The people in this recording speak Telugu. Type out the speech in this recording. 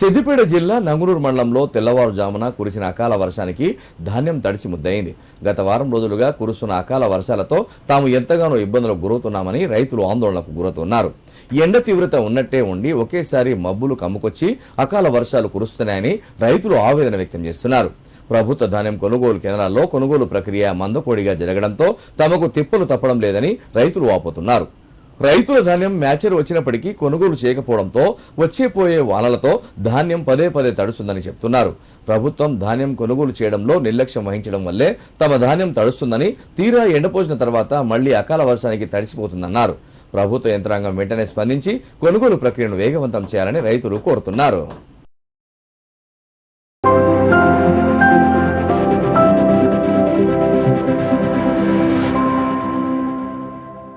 సిద్దిపేట జిల్లా నంగునూరు మండలంలో తెల్లవారుజామున కురిసిన అకాల వర్షానికి ధాన్యం తడిసి ముద్దయింది. గత వారం రోజులుగా కురుస్తున్న అకాల వర్షాలతో తాము ఎంతగానో ఇబ్బందులకు గురవుతున్నామని రైతులు ఆందోళనకు గురవుతున్నారు. ఎండ తీవ్రత ఉన్నట్టే ఉండి ఒకేసారి మబ్బులు కమ్ముకొచ్చి అకాల వర్షాలు కురుస్తున్నాయని రైతులు ఆవేదన వ్యక్తం చేస్తున్నారు. ప్రభుత్వ ధాన్యం కొనుగోలు కేంద్రాల్లో కొనుగోలు ప్రక్రియ మందకోడిగా జరగడంతో తమకు తిప్పలు తప్పడం లేదని రైతులు వాపోతున్నారు రైతుల ధాన్యం మ్యాచర్ వచ్చినప్పటికీ కొనుగోలు చేయకపోవడంతో వచ్చే పోయే వానలతో ధాన్యం పదే పదే తడుస్తుందని చెప్తున్నారు. ప్రభుత్వం ధాన్యం కొనుగోలు చేయడంలో నిర్లక్ష్యం వహించడం వల్లే తమ ధాన్యం తడుస్తుందని తీరా ఎండపోసిన తర్వాత మళ్ళీ అకాల వర్షానికి తడిసిపోతుందన్నారు. ప్రభుత్వ యంత్రాంగం వెంటనే స్పందించి కొనుగోలు ప్రక్రియను వేగవంతం చేయాలని రైతులు కోరుతున్నారు.